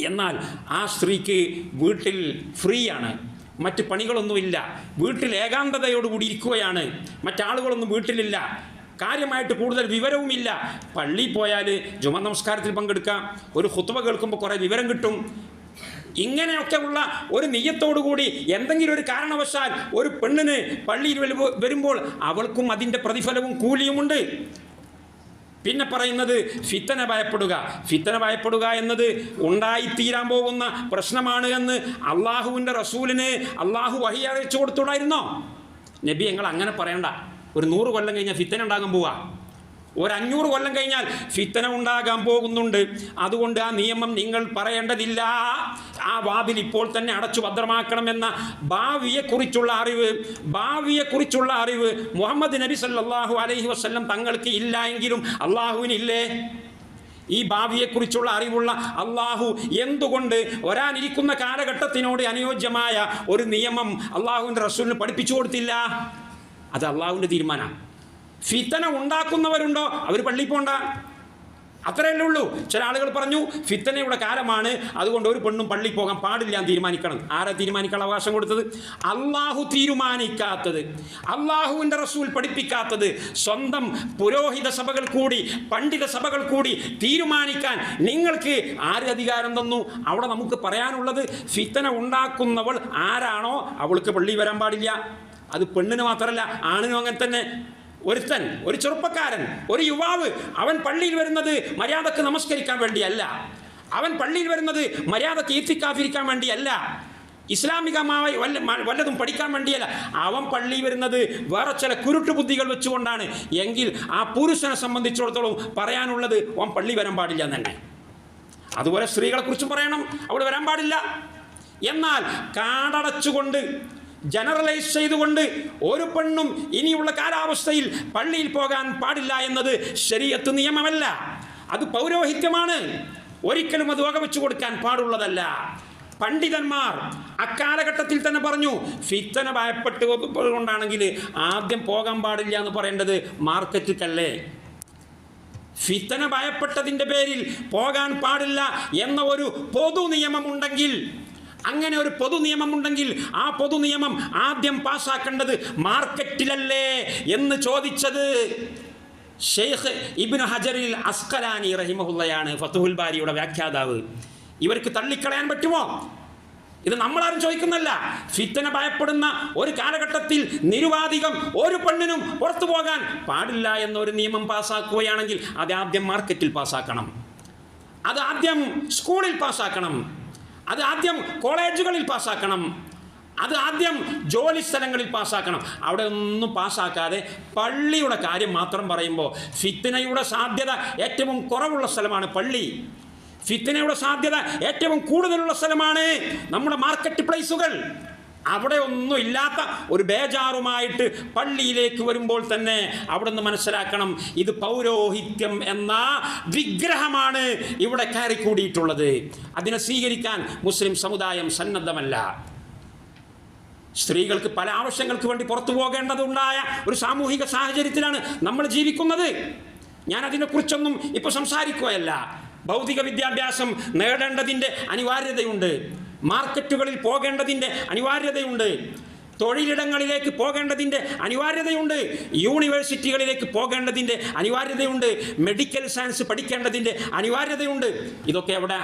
എന്നാൽ ആ സ്ത്രീക്ക് വീട്ടിൽ ഫ്രീ ആണ് മറ്റ് പണികളൊന്നുമില്ല. വീട്ടിൽ ഏകാന്തതയോടുകൂടി ഇരിക്കുകയാണ്. മറ്റാളുകളൊന്നും വീട്ടിലില്ല. കാര്യമായിട്ട് കൂടുതൽ വിവരവുമില്ല. പള്ളിയിൽ പോയാൽ ജുമ നമസ്കാരത്തിൽ പങ്കെടുക്കാം. ഒരു ഹുത്തുവ കേൾക്കുമ്പോൾ കുറേ വിവരം കിട്ടും. ഇങ്ങനെയൊക്കെ ഉള്ള ഒരു നെയ്യത്തോടുകൂടി എന്തെങ്കിലും ഒരു കാരണവശാൽ ഒരു പെണ്ണിന് പള്ളിയിൽ വരുമ്പോൾ- അവൾക്കും അതിന്റെ പ്രതിഫലവും കൂലിയുമുണ്ട്. പിന്നെ പറയുന്നത് ഫിത്തന ഭയപ്പെടുക. ഫിത്തന ഭയപ്പെടുക എന്നത് ഉണ്ടായിത്തീരാൻ പോകുന്ന പ്രശ്നമാണ് എന്ന് അള്ളാഹുവിന്റെ റസൂലിന് അള്ളാഹു വഹി അറിയിച്ചു കൊടുത്തുകൂടായിരുന്നോ നബി ഞങ്ങൾ അങ്ങനെ പറയണ്ട. ഒരു നൂറ് കൊല്ലം കഴിഞ്ഞാൽ ഫിത്തന ഉണ്ടാകാൻ പോവാ. ഒരു അഞ്ഞൂറ് കൊല്ലം കഴിഞ്ഞാൽ ഫിത്തന ഉണ്ടാകാൻ പോകുന്നുണ്ട്. അതുകൊണ്ട് ആ നിയമം നിങ്ങൾ പറയേണ്ടതില്ല. ആ വാതിൽ ഇപ്പോൾ തന്നെ അടച്ചു ഭദ്രമാക്കണമെന്ന ഭാവിയെക്കുറിച്ചുള്ള അറിവ് ഭാവിയെക്കുറിച്ചുള്ള അറിവ് മുഹമ്മദ് നബി സല്ലാഹു അലൈഹി വസ്ല്ലം തങ്ങൾക്ക് ഇല്ല എങ്കിലും അള്ളാഹുവിനില്ലേ? ഈ ഭാവിയെക്കുറിച്ചുള്ള അറിവുള്ള അള്ളാഹു എന്തുകൊണ്ട് വരാനിരിക്കുന്ന കാലഘട്ടത്തിനോട് അനുയോജ്യമായ ഒരു നിയമം അള്ളാഹുവിന്റെ റസൂലിന് പഠിപ്പിച്ചു കൊടുത്തില്ല? അത് അള്ളാഹുവിന്റെ തീരുമാനമാണ്. ഫിത്തന ഉണ്ടാക്കുന്നവരുണ്ടോ? അവർ പള്ളിയിൽ പോണ്ട. അത്രയല്ലേ ഉള്ളൂ. ചില ആളുകൾ പറഞ്ഞു ഫിത്തനയുടെ കാലമാണ്. അതുകൊണ്ട് ഒരു പെണ്ണും പള്ളി പോകാൻ പാടില്ല എന്ന് തീരുമാനിക്കണം. ആരാ തീരുമാനിക്കാൻ അവകാശം കൊടുത്തത്? അള്ളാഹു തീരുമാനിക്കാത്തത്. അള്ളാഹുവിന്റെ റസൂൽ പഠിപ്പിക്കാത്തത്. സ്വന്തം പുരോഹിത സഭകൾ കൂടി പണ്ഡിത സഭകൾ കൂടി തീരുമാനിക്കാൻ നിങ്ങൾക്ക് ആര് അധികാരം തന്നു? അവിടെ നമുക്ക് പറയാനുള്ളത് ഫിത്തന ഉണ്ടാക്കുന്നവൾ ആരാണോ? അവൾക്ക് പള്ളി വരാൻ പാടില്ല. അത് പെണ്ണിന് മാത്രമല്ല ആണിനും അങ്ങനെ തന്നെ. ഒരുത്തൻ ഒരു ചെറുപ്പക്കാരൻ ഒരു യുവാവ് അവൻ പള്ളിയിൽ വരുന്നത് മര്യാദയ്ക്ക് നമസ്കരിക്കാൻ വേണ്ടിയല്ല. അവൻ പള്ളിയിൽ വരുന്നത് മര്യാദയ്ക്ക് ഈർത്തിക്കാതിരിക്കാൻ വേണ്ടിയല്ല. ഇസ്ലാമികമായ വല്ല വല്ലതും പഠിക്കാൻ വേണ്ടിയല്ല. അവൻ പള്ളി വരുന്നത് വേറെ ചില കുരുട്ട് ബുദ്ധികൾ വെച്ചുകൊണ്ടാണ്. എങ്കിൽ ആ പുരുഷനെ സംബന്ധിച്ചിടത്തോളം പറയാനുള്ളത് അവൻ പള്ളി വരാൻ പാടില്ല തന്നെ അതുപോലെ സ്ത്രീകളെക്കുറിച്ചും പറയണം. അവിടെ വരാൻ പാടില്ല. എന്നാൽ കാടടച്ചുകൊണ്ട് ജനറലൈസ് ചെയ്തുകൊണ്ട് ഒരു പെണ്ണും ഇനിയുള്ള കാലാവസ്ഥയിൽ പള്ളിയിൽ പോകാൻ പാടില്ല എന്നത് ശരിയത്ത് നിയമമല്ല. അത് പൗരോഹിത്യമാണ്. ഒരിക്കലും അത് വകവെച്ചു കൊടുക്കാൻ പാടുള്ളതല്ല. പണ്ഡിതന്മാർ അക്കാലഘട്ടത്തിൽ തന്നെ പറഞ്ഞു ഫിത്തന ഭയപ്പെട്ട് കൊണ്ടാണെങ്കിൽ ആദ്യം പോകാൻ പാടില്ല എന്ന് പറയേണ്ടത് മാർക്കറ്റിക്കല്ലേ ഫിത്തന ഭയപ്പെട്ടതിന്റെ പേരിൽ പോകാൻ പാടില്ല എന്ന ഒരു പൊതു നിയമമുണ്ടെങ്കിൽ അങ്ങനെ ഒരു പൊതു നിയമമുണ്ടെങ്കിൽ ആ പൊതു നിയമം ആദ്യം പാസ്സാക്കേണ്ടത് മാർക്കറ്റിലല്ലേ എന്ന് ചോദിച്ചത് ഷെയ്ഖ് ഇബ്നു ഹജറിൽ അസ്കലാനി റഹിമഹുല്ലയാണ് ഫത്തുഹുൽ ബാരിയുടെ വ്യാഖ്യാതാവ്. ഇവർക്ക് തള്ളിക്കളയാൻ പറ്റുമോ? ഇത് നമ്മളാരും ചോദിക്കുന്നല്ല ഫിത്തന ഭയപ്പെടുന്ന ഒരു കാലഘട്ടത്തിൽ നിരുവാധികം ഒരു പെണ്ണിനും പുറത്തു പോകാൻ പാടില്ല എന്നൊരു നിയമം പാസ്സാക്കുകയാണെങ്കിൽ അത് ആദ്യം മാർക്കറ്റിൽ പാസ്സാക്കണം. അത് ആദ്യം സ്കൂളിൽ പാസ്സാക്കണം. അത് ആദ്യം കോളേജുകളിൽ പാസ്സാക്കണം. അത് ആദ്യം ജോലി സ്ഥലങ്ങളിൽ പാസ്സാക്കണം. അവിടെ ഒന്നും പാസ്സാക്കാതെ പള്ളിയുടെ കാര്യം മാത്രം പറയുമ്പോൾ ഫിത്തനയുടെ സാധ്യത ഏറ്റവും കുറവുള്ള സ്ഥലമാണ് പള്ളി. ഫിത്തനയുടെ സാധ്യത ഏറ്റവും കൂടുതലുള്ള സ്ഥലമാണ് നമ്മുടെ മാർക്കറ്റ് പ്ലേസുകൾ അവിടെ ഒന്നും ഇല്ലാത്ത ഒരു ബേജാറുമായിട്ട് പള്ളിയിലേക്ക് വരുമ്പോൾ തന്നെ അവിടെ നിന്ന് മനസ്സിലാക്കണം ഇത് പൗരോഹിത്യം എന്ന വിഗ്രഹമാണ് ഇവിടെ കയറിക്കൂടിയിട്ടുള്ളത്. അതിനെ സ്വീകരിക്കാൻ മുസ്ലിം സമുദായം സന്നദ്ധമല്ല. സ്ത്രീകൾക്ക് പല ആവശ്യങ്ങൾക്ക് വേണ്ടി പുറത്തു പോകേണ്ടതുണ്ടായ ഒരു സാമൂഹിക സാഹചര്യത്തിലാണ് നമ്മൾ ജീവിക്കുന്നത്. ഞാൻ അതിനെക്കുറിച്ചൊന്നും ഇപ്പോൾ സംസാരിക്കുകയല്ല. ഭൗതിക വിദ്യാഭ്യാസം നേടേണ്ടതിന്റെ അനിവാര്യതയുണ്ട്. മാർക്കറ്റുകളിൽ പോകേണ്ടതിന്റെ അനിവാര്യതയുണ്ട്. തൊഴിലിടങ്ങളിലേക്ക് പോകേണ്ടതിന്റെ അനിവാര്യതയുണ്ട്. യൂണിവേഴ്സിറ്റികളിലേക്ക് പോകേണ്ടതിന്റെ അനിവാര്യതയുണ്ട്. Medical science പഠിക്കേണ്ടതിന്റെ അനിവാര്യതയുണ്ട്. ഇതൊക്കെ എവിടെ?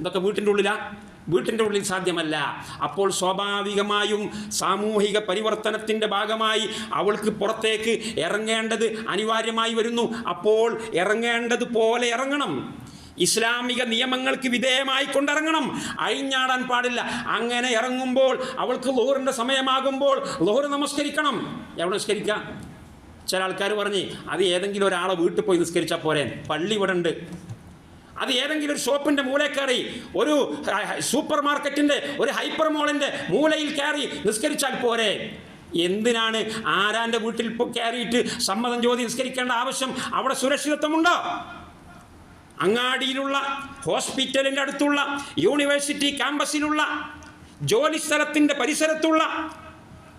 ഇതൊക്കെ വീട്ടിന്റെ ഉള്ളിലാ? വീട്ടിന്റെ ഉള്ളിൽ സാധ്യമല്ല. അപ്പോൾ സ്വാഭാവികമായും സാമൂഹിക പരിവർത്തനത്തിന്റെ ഭാഗമായി അവൾക്ക് പുറത്തേക്ക് ഇറങ്ങേണ്ടത് അനിവാര്യമായി വരുന്നു. അപ്പോൾ ഇറങ്ങേണ്ടത് പോലെ ഇറങ്ങണം. ഇസ്ലാമിക നിയമങ്ങൾക്ക് വിധേയമായി കൊണ്ടിറങ്ങണം. അഴിഞ്ഞാടാൻ പാടില്ല. അങ്ങനെ ഇറങ്ങുമ്പോൾ അവൾക്ക് ലോഹറിന്റെ സമയമാകുമ്പോൾ ലോഹർ നമസ്കരിക്കണം. എവിടെ നിസ്കരിക്കാം? ചില ആൾക്കാർ പറഞ്ഞ് അത് ഏതെങ്കിലും ഒരാളെ വീട്ടിൽ പോയി നിസ്കരിച്ചാൽ പോരെ? പള്ളി ഇവിടെ ഉണ്ട്. അത് ഏതെങ്കിലും ഒരു ഷോപ്പിന്റെ മൂലയിൽ കയറി ഒരു സൂപ്പർ മാർക്കറ്റിന്റെ ഒരു ഹൈപ്പർ മോളിന്റെ മൂലയിൽ കയറി നിസ്കരിച്ചാൽ പോരെ? എന്തിനാണ് ആരാന്റെ വീട്ടിൽ കയറിയിട്ട് സമ്മതം ചോദ്യം നിസ്കരിക്കേണ്ട ആവശ്യം? അവിടെ സുരക്ഷിതത്വമുണ്ടോ? അങ്ങാടിയിലുള്ള ഹോസ്പിറ്റലിന്റെ അടുത്തുള്ള യൂണിവേഴ്സിറ്റി ക്യാമ്പസിലുള്ള ജോലി സ്ഥലത്തിന്റെ പരിസരത്തുള്ള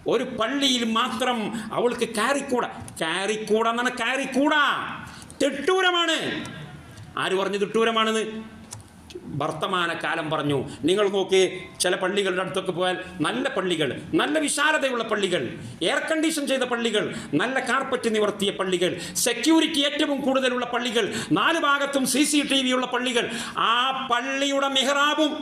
ഒരു പള്ളിയിൽ മാത്രം അവൾക്ക് കയറിക്കൂടാ എന്നാണ് കയറിക്കൂടാ തെട്ടൂരമാണ്. ആര് പറഞ്ഞു തിട്ടൂരമാണെന്ന്? വർത്തമാനകാലം പറഞ്ഞു. നിങ്ങൾ നോക്കി ചില പള്ളികളുടെ അടുത്തൊക്കെ പോയാൽ നല്ല പള്ളികൾ നല്ല വിശാലതയുള്ള പള്ളികൾ എയർ കണ്ടീഷൻ ചെയ്ത പള്ളികൾ നല്ല കാർപ്പറ്റ് നിവർത്തിയ പള്ളികൾ സെക്യൂരിറ്റി ഏറ്റവും കൂടുതലുള്ള പള്ളികൾ നാല് ഭാഗത്തും സി സി ടി വി ഉള്ള പള്ളികൾ. ആ പള്ളിയുടെ മെഹ്റാബും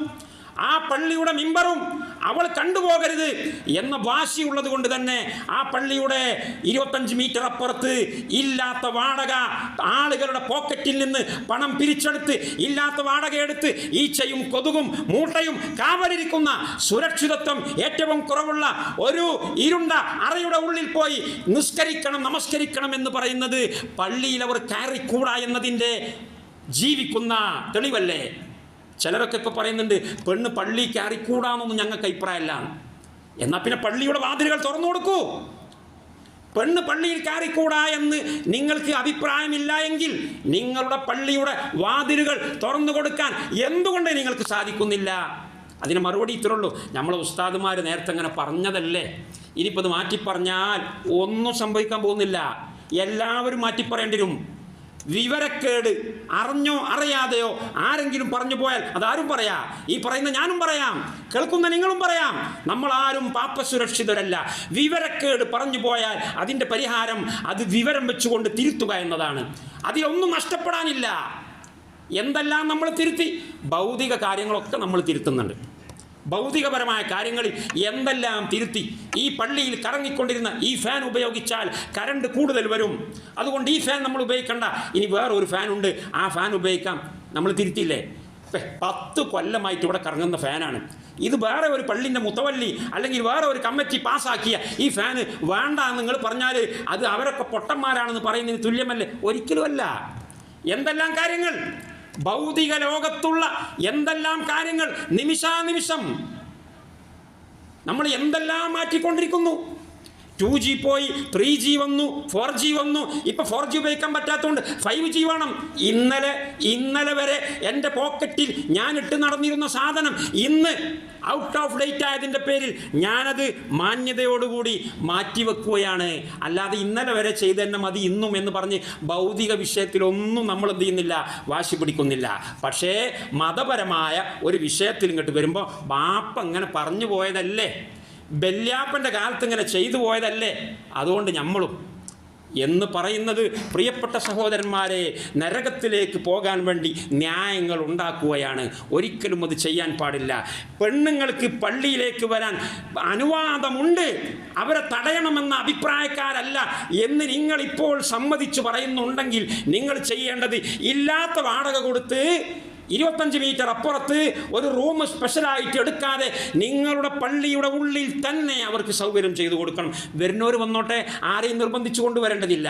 ആ പള്ളിയുടെ മിമ്പറും അവൾ കണ്ടുപോകരുത് എന്ന വാശിയുള്ളത് കൊണ്ട് തന്നെ ആ പള്ളിയുടെ ഇരുപത്തഞ്ച് മീറ്റർ അപ്പുറത്ത് ഇല്ലാത്ത വാടക ആളുകളുടെ പോക്കറ്റിൽ നിന്ന് പണം പിരിച്ചെടുത്ത് ഇല്ലാത്ത വാടകയെടുത്ത് ഈച്ചയും കൊതുകും മൂട്ടയും കാവലിരിക്കുന്ന സുരക്ഷിതത്വം ഏറ്റവും കുറവുള്ള ഒരു ഇരുണ്ട അറയുടെ ഉള്ളിൽ പോയി നിസ്കരിക്കണം നമസ്കരിക്കണം എന്ന് പറയുന്നത് പള്ളിയിൽ അവർ കയറിക്കൂടാ എന്നതിന്റെ ജീവിക്കുന്ന തെളിവല്ലേ? ചിലരൊക്കെ ഇപ്പോൾ പറയുന്നുണ്ട് പെണ്ണ് പള്ളി കയറിക്കൂടാന്നൊന്നും ഞങ്ങൾക്ക് അഭിപ്രായമല്ല എന്നാൽ പിന്നെ പള്ളിയുടെ വാതിലുകൾ തുറന്നു കൊടുക്കൂ. പെണ്ണ് പള്ളിയിൽ കയറിക്കൂടാ എന്ന് നിങ്ങൾക്ക് അഭിപ്രായമില്ല എങ്കിൽ നിങ്ങളുടെ പള്ളിയുടെ വാതിലുകൾ തുറന്നു കൊടുക്കാൻ എന്തുകൊണ്ട് നിങ്ങൾക്ക് സാധിക്കുന്നില്ല? അതിന് മറുപടി ഇത്രയുള്ളൂ നമ്മളെ ഉസ്താദുമാർ നേരത്തെ അങ്ങനെ പറഞ്ഞതല്ലേ? ഇനിയിപ്പോൾ അത് മാറ്റി പറഞ്ഞാൽ ഒന്നും സംഭവിക്കാൻ പോകുന്നില്ല. എല്ലാവരും മാറ്റി പറയേണ്ടി വരും. വിവരക്കേട് അറിഞ്ഞോ അറിയാതെയോ ആരെങ്കിലും പറഞ്ഞു പോയാൽ അതാരും പറയാ. ഈ പറയുന്ന ഞാനും പറയാം. കേൾക്കുന്ന നിങ്ങളും പറയാം. നമ്മൾ ആരും പാപ്പസുരക്ഷിതരല്ല വിവരക്കേട് പറഞ്ഞു പോയാൽ അതിന്റെ പരിഹാരം അത് വിവരം വെച്ചുകൊണ്ട് തിരുത്തുക എന്നതാണ്. അതിലൊന്നും നഷ്ടപ്പെടാനില്ല. എന്തെല്ലാം നമ്മൾ തിരുത്തി? ഭൗതിക കാര്യങ്ങളൊക്കെ നമ്മൾ തിരുത്തുന്നുണ്ട്. ഭൗതികപരമായ കാര്യങ്ങളിൽ എന്തെല്ലാം തിരുത്തി ഈ പള്ളിയിൽ കറങ്ങിക്കൊണ്ടിരുന്ന ഈ ഫാൻ ഉപയോഗിച്ചാൽ കറണ്ട് കൂടുതൽ വരും. അതുകൊണ്ട് ഈ ഫാൻ നമ്മൾ ഉപയോഗിക്കണ്ട. ഇനി വേറെ ഒരു ഫാൻ ഉണ്ട്. ആ ഫാൻ ഉപയോഗിക്കാം. നമ്മൾ തിരുത്തിയില്ലേ? ഇപ്പെ പത്ത് കൊല്ലമായിട്ട് ഇവിടെ കറങ്ങുന്ന ഫാനാണ് ഇത് വേറെ ഒരു പള്ളിന്റെ മുത്തവല്ലി അല്ലെങ്കിൽ വേറെ ഒരു കമ്മിറ്റി പാസ്സാക്കിയ ഈ ഫാന് വേണ്ട നിങ്ങൾ പറഞ്ഞാൽ അത് അവരൊക്കെ പൊട്ടന്മാരാണെന്ന് പറയുന്നതിന് തുല്യമല്ലേ? ഒരിക്കലുമല്ല. എന്തെല്ലാം കാര്യങ്ങൾ? ഭൗതിക ലോകത്തുള്ള എന്തെല്ലാം കാര്യങ്ങൾ നിമിഷാനിമിഷം നമ്മൾ എന്തെല്ലാം മാറ്റിക്കൊണ്ടിരിക്കുന്നു? ടു ജി പോയി ത്രീ ജി വന്നു ഫോർ ജി വന്നു. ഇപ്പൊ ഫോർ ജി ഉപയോഗിക്കാൻ പറ്റാത്തതുകൊണ്ട് ഫൈവ് ജി വേണം. ഇന്നലെ ഇന്നലെ വരെ എന്റെ പോക്കറ്റിൽ ഞാൻ ഇട്ട് നടന്നിരുന്ന സാധനം ഇന്ന് ഔട്ട് ഓഫ് ഡേറ്റ് ആയതിന്റെ പേരിൽ ഞാനത് മാന്യതയോടുകൂടി മാറ്റിവെക്കുകയാണ്. അല്ലാതെ ഇന്നലെ വരെ ചെയ്ത് തന്നെ മതി ഇന്നും എന്ന് പറഞ്ഞ് ഭൗതിക വിഷയത്തിലൊന്നും നമ്മൾ എന്ത് ചെയ്യുന്നില്ല വാശി പിടിക്കുന്നില്ല. പക്ഷേ മതപരമായ ഒരു വിഷയത്തിൽ ഇങ്ങോട്ട് വരുമ്പോൾ ബാപ്പ അങ്ങനെ പറഞ്ഞു പോയതല്ലേ? ബല്യാപ്പന്റെ കാലത്ത് ഇങ്ങനെ ചെയ്തു പോയതല്ലേ? അതുകൊണ്ട് നമ്മളും എന്ന് പറയുന്നത് പ്രിയപ്പെട്ട സഹോദരന്മാരെ നരകത്തിലേക്ക് പോകാൻ വേണ്ടി ന്യായങ്ങൾ ഉണ്ടാക്കുകയാണ്. ഒരിക്കലും അത് ചെയ്യാൻ പാടില്ല. പെണ്ണുങ്ങൾക്ക് പള്ളിയിലേക്ക് വരാൻ അനുവാദമുണ്ട്. അവരെ തടയണമെന്ന അഭിപ്രായക്കാരല്ല എന്ന് നിങ്ങൾ ഇപ്പോൾ സമ്മതിച്ചു പറയുന്നുണ്ടെങ്കിൽ നിങ്ങൾ ചെയ്യേണ്ടത് ഇല്ലാത്ത വാടക കൊടുത്ത് ഇരുപത്തഞ്ച് മീറ്റർ അപ്പുറത്ത് ഒരു റൂം സ്പെഷ്യലായിട്ട് എടുക്കാതെ നിങ്ങളുടെ പള്ളിയുടെ ഉള്ളിൽ തന്നെ അവർക്ക് സൗകര്യം ചെയ്തു കൊടുക്കണം. വരുന്നവർ വന്നോട്ടെ ആരെയും നിർബന്ധിച്ചു കൊണ്ടുവരേണ്ടതില്ല.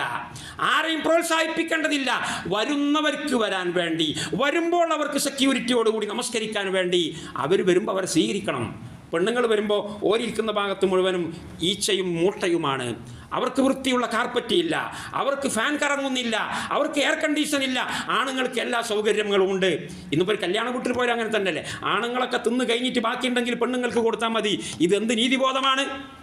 ആരെയും പ്രോത്സാഹിപ്പിക്കേണ്ടതില്ല. വരുന്നവർക്ക് വരാൻ വേണ്ടി വരുമ്പോൾ അവർക്ക് സെക്യൂരിറ്റിയോടുകൂടി നമസ്കരിക്കാൻ വേണ്ടി അവർ വരുമ്പോൾ അവരെ സ്വീകരിക്കണം. പെണ്ണുങ്ങൾ വരുമ്പോൾ ഓരിയിരിക്കുന്ന ഭാഗത്ത് മുഴുവനും ഈച്ചയും മൂട്ടയുമാണ്. അവർക്ക് വൃത്തിയുള്ള കാർപ്പറ്റ് ഇല്ല. അവർക്ക് ഫാൻ കറങ്ങുന്നില്ല. അവർക്ക് എയർ കണ്ടീഷൻ ഇല്ല. ആണുങ്ങൾക്ക് എല്ലാ സൗകര്യങ്ങളും ഉണ്ട്. ഇന്നിപ്പോൾ ഒരു കല്യാണ വീട്ടിൽ പോയാൽ അങ്ങനെ തന്നെയല്ലേ? ആണുങ്ങളൊക്കെ തിന്ന് കഴിഞ്ഞിട്ട് ബാക്കിയുണ്ടെങ്കിൽ പെണ്ണുങ്ങൾക്ക് കൊടുത്താൽ മതി. ഇതെന്ത് നീതിബോധമാണ്?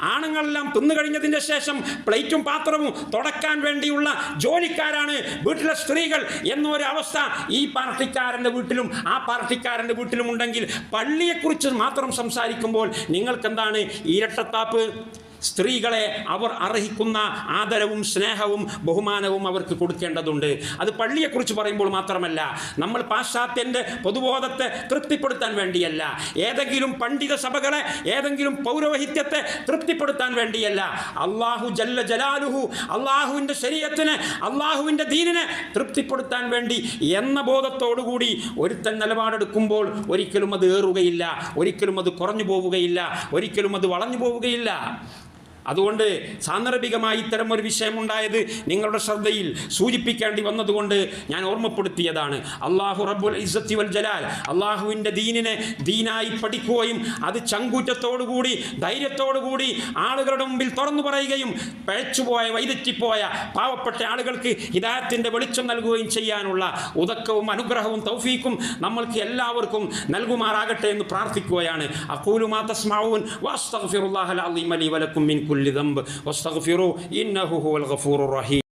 ആണുങ്ങളെല്ലാം തിന്നു കഴിഞ്ഞതിന്റെ ശേഷം പ്ലേറ്റും പാത്രവും തുടക്കാൻ വേണ്ടിയുള്ള ജോലിക്കാരാണ് വീട്ടിലെ സ്ത്രീകൾ എന്നൊരവസ്ഥ ഈ പാർട്ടിക്കാരന്റെ വീട്ടിലും ആ പാർട്ടിക്കാരന്റെ വീട്ടിലും ഉണ്ടെങ്കിൽ പള്ളിയെക്കുറിച്ച് മാത്രം സംസാരിക്കുമ്പോൾ നിങ്ങൾക്കെന്താണ് ഇരട്ടത്താപ്പ്? സ്ത്രീകളെ അവർ അർഹിക്കുന്ന ആദരവും സ്നേഹവും ബഹുമാനവും അവർക്ക് കൊടുക്കേണ്ടതുണ്ട്. അത് പള്ളിയെക്കുറിച്ച് പറയുമ്പോൾ മാത്രമല്ല നമ്മൾ പാശ്ചാത്യന്റെ പൊതുബോധത്തെ തൃപ്തിപ്പെടുത്താൻ വേണ്ടിയല്ല. ഏതെങ്കിലും പണ്ഡിത സഭകളെ ഏതെങ്കിലും പൗരോഹിത്യത്തെ തൃപ്തിപ്പെടുത്താൻ വേണ്ടിയല്ല. അള്ളാഹു ജല്ല ജലാലുഹു അള്ളാഹുവിന്റെ ശരീരത്തിന് അള്ളാഹുവിന്റെ ദീനിനെ തൃപ്തിപ്പെടുത്താൻ വേണ്ടി എന്ന ബോധത്തോടുകൂടി ഒരുത്തൻ നിലപാടെടുക്കുമ്പോൾ ഒരിക്കലും അത് ഏറുകയില്ല ഒരിക്കലും അത് കുറഞ്ഞു പോവുകയില്ല ഒരിക്കലും അത് വളഞ്ഞു പോവുകയില്ല. അതുകൊണ്ട് സാന്ദർഭികമായി ഇത്തരം ഒരു വിഷയമുണ്ടായത് നിങ്ങളുടെ ശ്രദ്ധയിൽ സൂചിപ്പിക്കേണ്ടി വന്നതുകൊണ്ട് ഞാൻ ഓർമ്മപ്പെടുത്തിയതാണ്. അള്ളാഹു റബ്ബുൽ ഇസ്സത്തി വൽ ജലാൽ അള്ളാഹുവിന്റെ ദീനിനെ ദീനായി പഠിക്കുകയും അത് ചങ്കൂറ്റത്തോടുകൂടി ധൈര്യത്തോടുകൂടി ആളുകളുടെ മുമ്പിൽ തുറന്നു പറയുകയും പഴച്ചുപോയ വൈദറ്റിപ്പോയ പാവപ്പെട്ട ആളുകൾക്ക് ഹിദായത്തിന്റെ വെളിച്ചം നൽകുകയും ചെയ്യാനുള്ള ഉദക്കവും അനുഗ്രഹവും തൗഫീക്കും നമ്മൾക്ക് എല്ലാവർക്കും നൽകുമാറാകട്ടെ എന്ന് പ്രാർത്ഥിക്കുകയാണ്. അക്കൂലുമാ തസ്മാവൂൻ വാസ്തഗ്ഫിറുല്ലാഹൽ അലീം അലി വലക്കും മിൻ كل ذنب واستغفروه إنه هو الغفور الرحيم.